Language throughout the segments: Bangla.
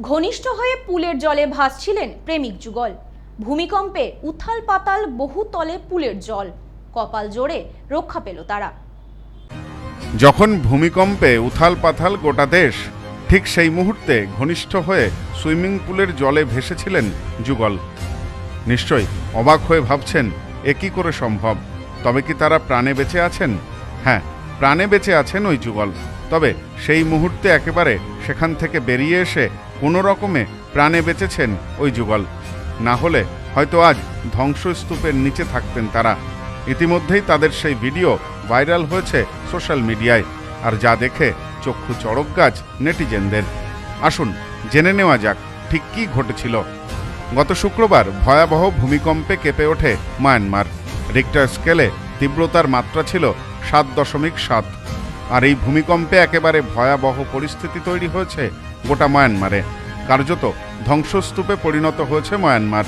ঘনিষ্ঠ হয়ে পুলের জলে ভাসছিলেন প্রেমিক যুগল। ভূমিকম্পে উথাল পাতাল বহু তলে পুলের জল। কপাল জোরে রক্ষা পেল তারা। যখন ভূমিকম্পে উথাল পাথাল গোটা দেশ, ঠিক সেই মুহূর্তে ঘনিষ্ঠ হয়ে সুইমিং পুলের জলে ভেসেছিলেন যুগল। নিশ্চয় অবাক হয়ে ভাবছেন, এ কি করে সম্ভব? তবে কি তারা প্রাণে বেঁচে আছেন? হ্যাঁ প্রাণে বেঁচে আছেন ওই যুগল। তবে সেই মুহূর্তে একেবারে সেখান থেকে বেরিয়ে এসে কোনো রকমে প্রাণে বেঁচেছেন ওই যুগল। না হলে হয়তো আজ ধ্বংসস্তূপের নিচে থাকতেন তারা। ইতিমধ্যেই তাদের সেই ভিডিও ভাইরাল হয়েছে সোশ্যাল মিডিয়ায়, আর যা দেখে চক্ষু চড়ক গাছ নেটিজেনদের। আসুন, জেনে নেওয়া যাক, ঠিক কী ঘটেছিল। গত শুক্রবার ভয়াবহ ভূমিকম্পে কেঁপে ওঠে মায়ানমার। রিক্টার স্কেলে তীব্রতার মাত্রা ছিল সাত দশমিক সাত। আর এই ভূমিকম্পে একেবারে ভয়াবহ পরিস্থিতি তৈরি হয়েছে গোটা মায়ানমারে। কার্যত ধ্বংসস্তূপে পরিণত হয়েছে মায়ানমার।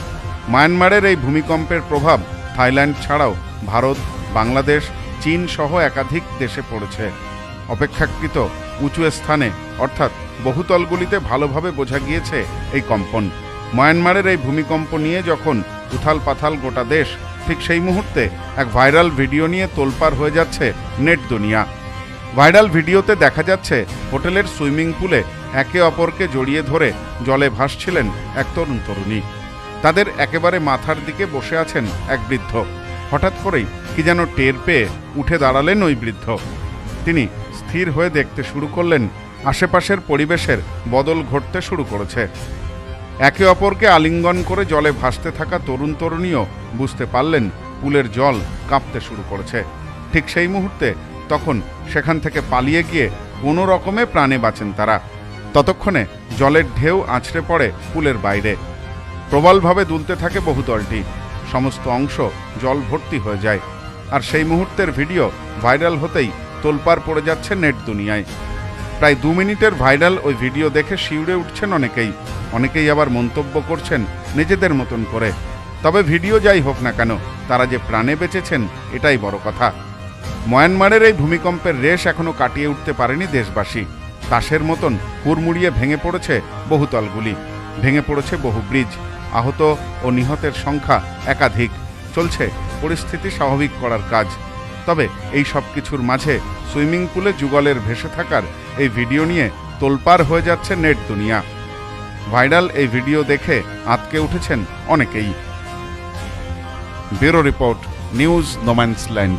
মায়ানমারের এই ভূমিকম্পের প্রভাব থাইল্যান্ড ছাড়াও ভারত, বাংলাদেশ, চীন সহ একাধিক দেশে পড়েছে। অপেক্ষাকৃত উঁচু স্থানে, অর্থাৎ বহুতলগুলিতে ভালোভাবে বোঝা গিয়েছে এই কম্পন। মায়ানমারের এই ভূমিকম্প নিয়ে যখন উথাল পাথাল গোটা দেশ, ঠিক সেই মুহূর্তে এক ভাইরাল ভিডিও নিয়ে তোলপাড় হয়ে যাচ্ছে নেট দুনিয়া। ভাইরাল ভিডিওতে দেখা যাচ্ছে, হোটেলের সুইমিং পুলে একে অপরকে জড়িয়ে ধরে জলে ভাসছিলেন এক তরুণ তরুণী। তাদের একেবারে মাথার দিকে বসে আছেন এক বৃদ্ধ। হঠাৎ করেই কি যেন টের পেয়ে উঠে দাঁড়ালেন ওই বৃদ্ধ। তিনি স্থির হয়ে দেখতে শুরু করলেন, আশেপাশের পরিবেশের বদল ঘটতে শুরু করেছে। একে অপরকে আলিঙ্গন করে জলে ভাসতে থাকা তরুণ তরুণীও বুঝতে পারলেন পুলের জল কাঁপতে শুরু করেছে। ঠিক সেই মুহূর্তে তখন সেখান থেকে পালিয়ে গিয়ে কোনো রকমে প্রাণে বাঁচেন তারা। ততক্ষণে জলের ঢেউ আছড়ে পড়ে পুলের বাইরে। প্রবলভাবে দুলতে থাকে বহুতলটি সমস্ত অংশ জল ভর্তি হয়ে যায়। আর সেই মুহূর্তের ভিডিও ভাইরাল হতেই তোলপাড় পড়ে যাচ্ছে নেট দুনিয়ায়। প্রায় দু মিনিটের ভাইরাল ওই ভিডিও দেখে শিউরে উঠছেন অনেকেই। অনেকেই আবার মন্তব্য করছেন নিজেদের মতন করে। তবে ভিডিও যাই হোক না কেন, তারা যে প্রাণে বেঁচেছেন, এটাই বড় কথা। ময়ানমারের এই ভূমিকম্পের রেশ এখনও কাটিয়ে উঠতে পারেনি দেশবাসী। তাসের মতন হুড়মুড়িয়ে ভেঙে পড়েছে বহুতলগুলি। ভেঙে পড়েছে বহু ব্রিজ। আহত ও নিহতের সংখ্যা একাধিক। চলছে পরিস্থিতি স্বাভাবিক করার কাজ। তবে এই সব কিছুর মাঝে সুইমিং পুলে যুগলের ভেসে থাকার এই ভিডিও নিয়ে তোলপাড় হয়ে যাচ্ছে নেট দুনিয়া। ভাইরাল এই ভিডিও দেখে আতকে উঠেছেন অনেকেই। Bureau report, news no man's land